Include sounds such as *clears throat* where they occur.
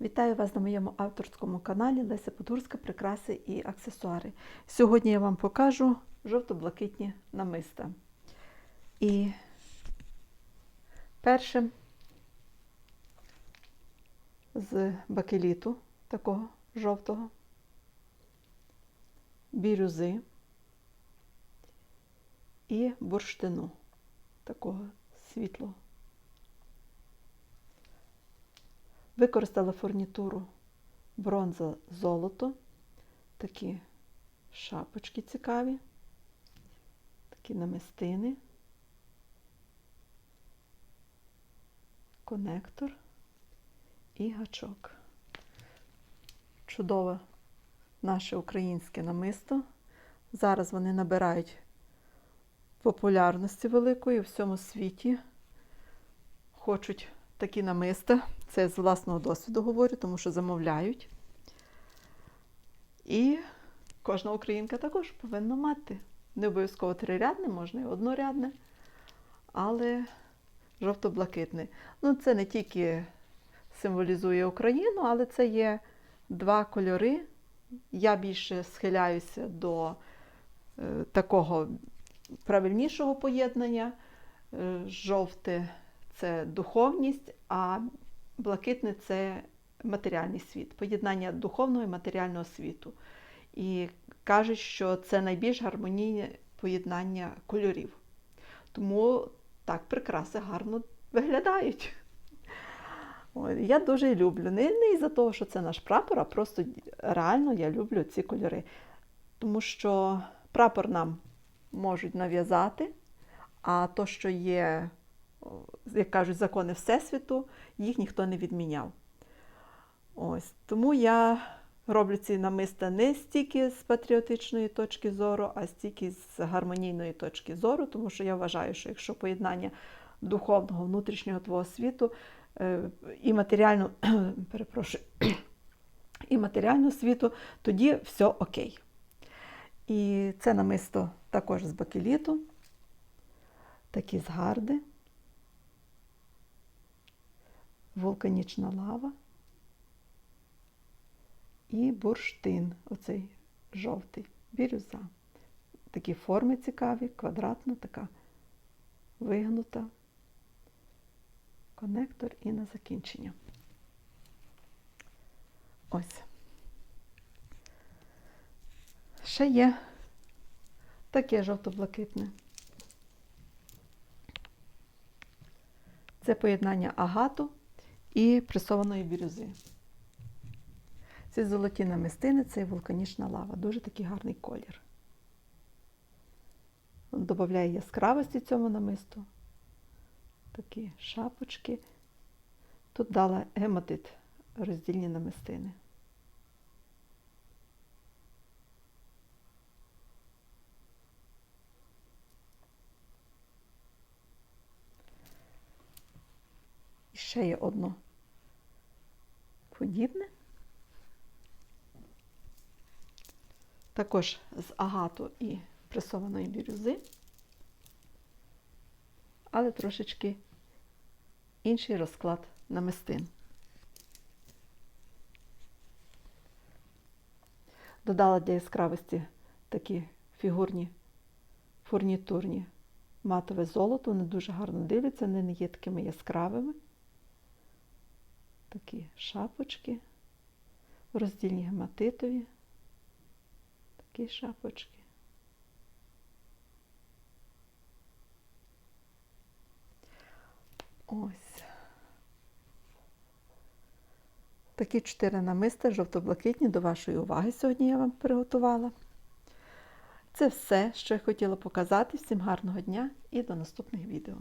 Вітаю вас на моєму авторському каналі Леся Подгурська Прикраси і аксесуари. Сьогодні я вам покажу жовто-блакитні намиста. І першим з бакеліту такого жовтого, бірюзи і бурштину такого світлого. Використала фурнітуру бронза золото, такі шапочки цікаві, такі намистини, конектор і гачок. Чудове наше українське намисто. Зараз вони набирають популярності великої у всьому світі. Хочуть такі намиста. Це з власного досвіду говорю, тому що замовляють. І кожна українка також повинна мати. Не обов'язково трирядне, можна і однорядне, але жовто-блакитне. Ну, це не тільки символізує Україну, але це є два кольори. Я більше схиляюся до е, такого правильнішого поєднання. Е, жовте це духовність, а блакитне це матеріальний світ, поєднання духовного і матеріального світу. І кажуть, що це найбільш гармонійне поєднання кольорів. Тому так прикраси гарно виглядають. Я дуже люблю. Не, не із-за того, що це наш прапор, а просто реально я люблю ці кольори. Тому що прапор нам можуть нав'язати, а то, що є як кажуть, закони Всесвіту, їх ніхто не відміняв. Ось. Тому я роблю ці намиста не стільки з патріотичної точки зору, а стільки з гармонійної точки зору, тому що я вважаю, що якщо поєднання духовного, внутрішнього твого світу е, і матеріального, *clears throat* перепрошую, *clears throat* і матеріального світу, тоді все окей. І це намисто також з бакеліту, такі згарди. Вулканічна лава і бурштин, оцей жовтий, бірюза. Такі форми цікаві, квадратна, така вигнута, конектор і на закінчення. Ось. Ще є таке жовто-блакитне. Це поєднання агату і пресованої бірюзи. Ці золоті намистини це вулканічна лава. Дуже такий гарний колір. Додає яскравості цьому намисту. Такі шапочки. Тут дала гематит роздільні намистини. Ще є одно подібне. Також з агату і пресованої бірюзи, але трошечки інший розклад намистин. Додала для яскравості такі фігурні, фурнітурні матове золото, вони дуже гарно дивляться, вони не є такими яскравими. Такі шапочки, роздільні гематитові, такі шапочки. Ось. Такі чотири намиста жовто-блакитні до вашої уваги сьогодні я вам приготувала. Це все, що я хотіла показати. Всім гарного дня і до наступних відео.